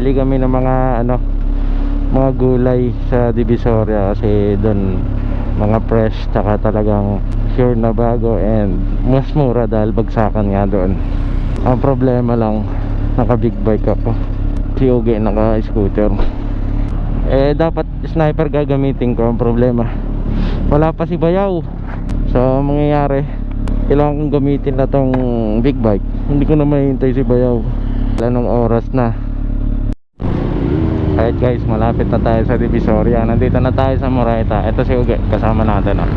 bumili kami ng mga ano mga gulay sa Divisoria kasi doon mga fresh tsaka talagang sure na bago and mas mura dahil bagsakan nga doon ang problema lang naka big bike ako. Si Uge naka scooter eh dapat sniper gagamitin ko ang problema. Wala pa si Bayaw. So ang mangyayari kailangan kong gamitin na tong big bike. Hindi ko na mahihintay si Bayaw. Anong oras na Alright guys, malapit na tayo sa Divisoria. Nandito na tayo sa Moraita Ito si Uge, kasama natin oh.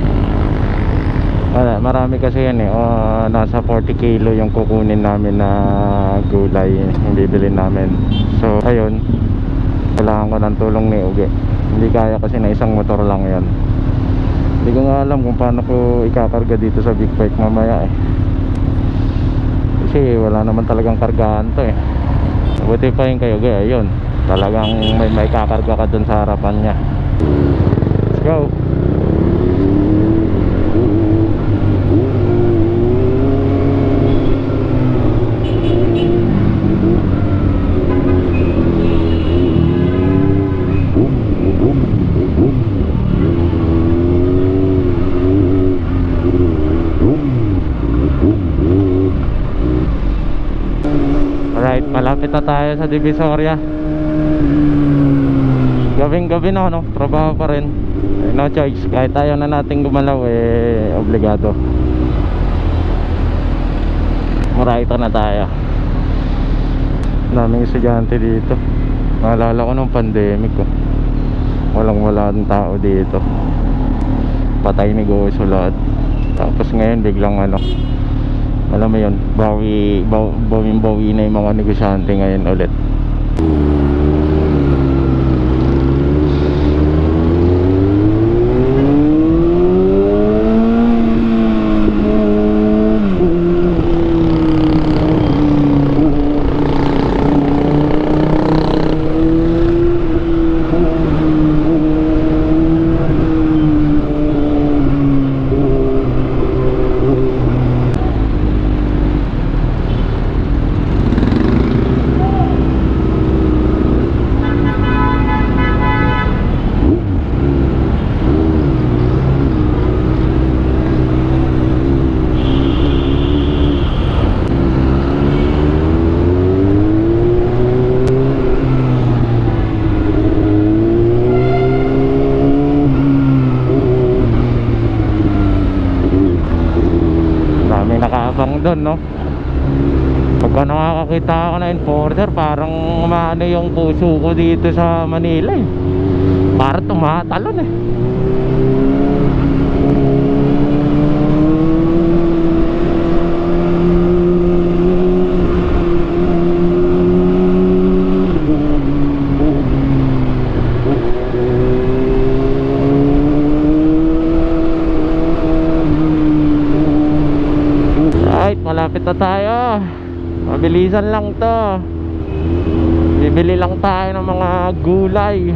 Wala, marami kasi yan eh. Oh, Nasa 40 kilo yung kukunin namin na gulay Yung bibilin namin. So, ayun. Kailangan ko ng tulong ni Uge. Hindi kaya kasi na isang motor lang yan. Hindi ko nga alam kung paano ko ikakarga dito sa big bike mamaya eh. Kasi wala naman talagang kargahan to eh. Buti pa yun kayo, Uge, ayun talagang may may kakarga ka dun sa harapan niya. Let's go. Alright, malapit na tayo sa Divisoria Gabing gabi na no, trabaho pa rin. Eh, No choice, kahit ayaw na natin gumalaw eh, obligado. Maraita na tayo. Daming estudyante dito. Naalala ko nung pandemic ko Walang wala ng tao dito. Patay negosyo lahat. Tapos ngayon biglang ano alam mo yun, bawi, baw, bawi na yung mga negosyante ngayon ulit Dami nakaabang doon, no? Pagka nakakakita ako na enforcer, parang maano yung puso ko dito sa Manila eh. Parang tumatalon eh. Malapit na tayo. Mabilisan lang to. Bibili lang tayo ng mga gulay.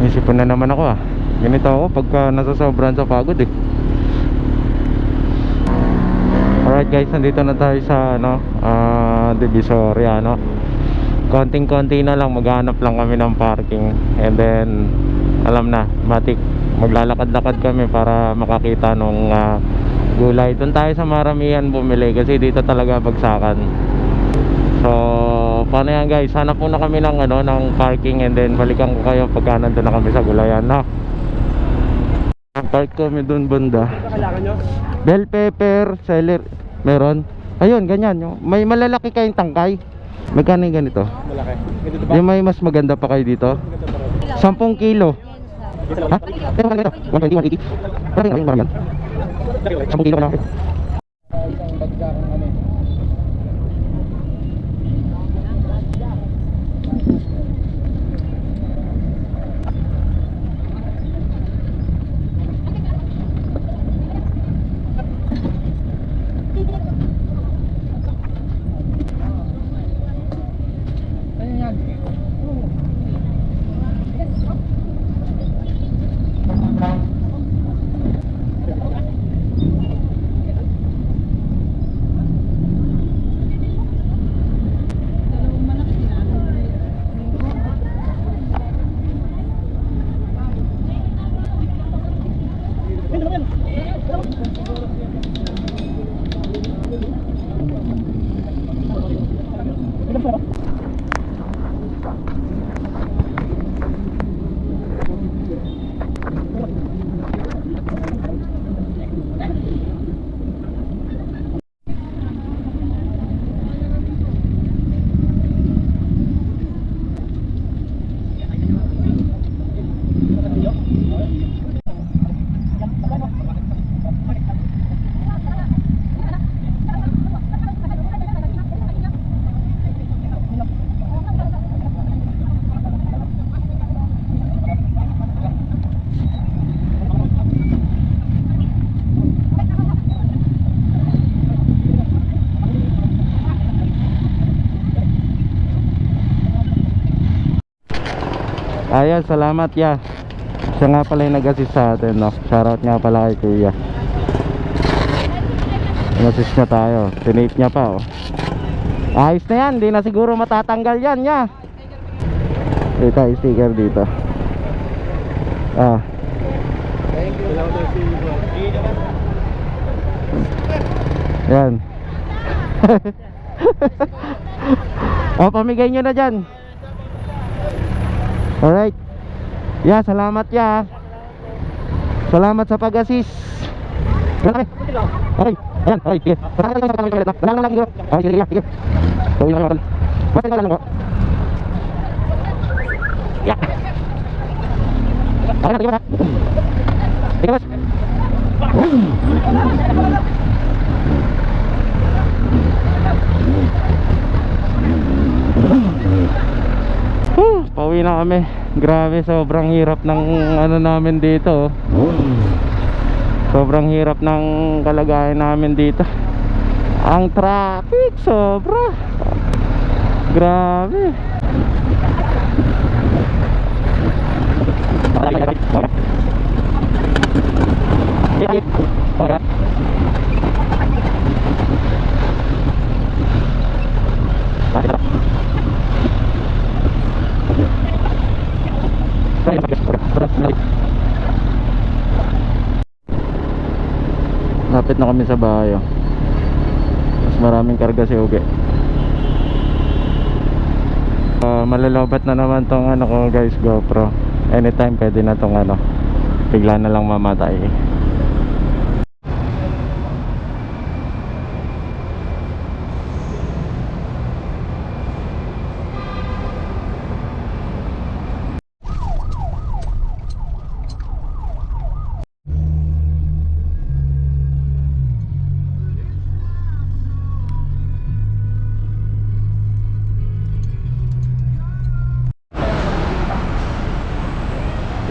Isipan na naman ako ah. Ganito ako pagka nasasobran sa pagod eh. Alright guys, nandito na tayo sa ano, ah, Divisoria no. Konting-konti na lang maghanap lang kami ng parking and then alam na, matik maglalakad-lakad kami para makakita nung ah, gulay. Doon tayo sa Maramihan bumili kasi dito talaga bagsakan. So, paano yan guys? Hanap muna kami ng ano, ng parking and then balikan ko kayo pagka nandun na kami sa gulayan no. Park kami doon banda. Bell pepper, seller, meron. Ayun, ganyan. May malalaki kayong tangkay. Magkano yung ganito? Malaki. Ganito ba? Yung may mas maganda pa kayo dito? Ganito pa rin. 10 kilo. Ha? Magkano ganito? 120, 180. Parang yun, parang yan. 10 kilo ka Ayan, salamat ya. Siya nga pala yung nag-assist sa atin, no? Shoutout nga pala kay Kuya. Nag-assist niya tayo. Tinate niya pa, oh. Ayos na yan, di na siguro matatanggal yan, ya. Dito, sticker dito. Ah, Thank you. yan. oh, pamigay nyo na dyan. Alright. Ya, salamat ya. Salamat sa pag-assist. Grabe. Okay, ayan, okay, sige. Lang lang siguro. Okay, sige, sige. Gawin lang naman. Basta ka lang ko. Ya. Okay na, sige ba? Sige ba? Pauwi na kami. Grabe, sobrang hirap ng ano namin dito. oh. Sobrang hirap ng kalagayan namin dito. Ang traffic, sobra. Grabe. Lapit na kami sa bahay. oh. Mas maraming karga si Uge. Uh, malalobat na naman tong ano ko guys GoPro. Anytime pwede na tong ano. Bigla na lang mamatay.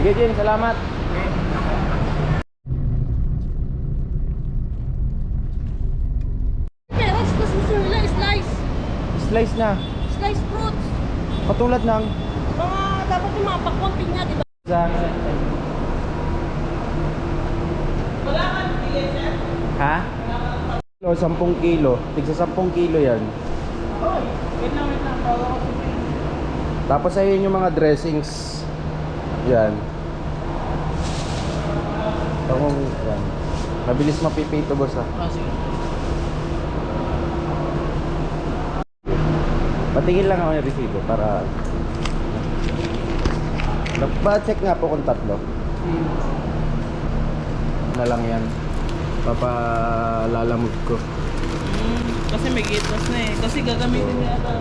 Sige, Jin. Salamat. Kasi sila slice. Slice na. Slice fruits. Katulad ng... Mga dapat yung mga pakwang pinya, di ba? Sa... Ha? Kilo, 10 kilo. Tigsa 10 kilo yan. Tapos ayun yung mga dressings. Yan. Pangong yan. Mabilis mapipito boss ah. Patingin lang ako ng resibo para Nagpa-check nga po kung tatlo. Na lang yan. Papalalamog ko. Mm, kasi may gitas na eh. Kasi gagamitin niya ata.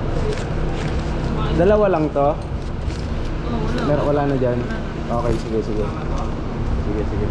Dalawa lang to. Oh, wala. Mer wala na dyan. Okay, sige, sige. Sige, sige.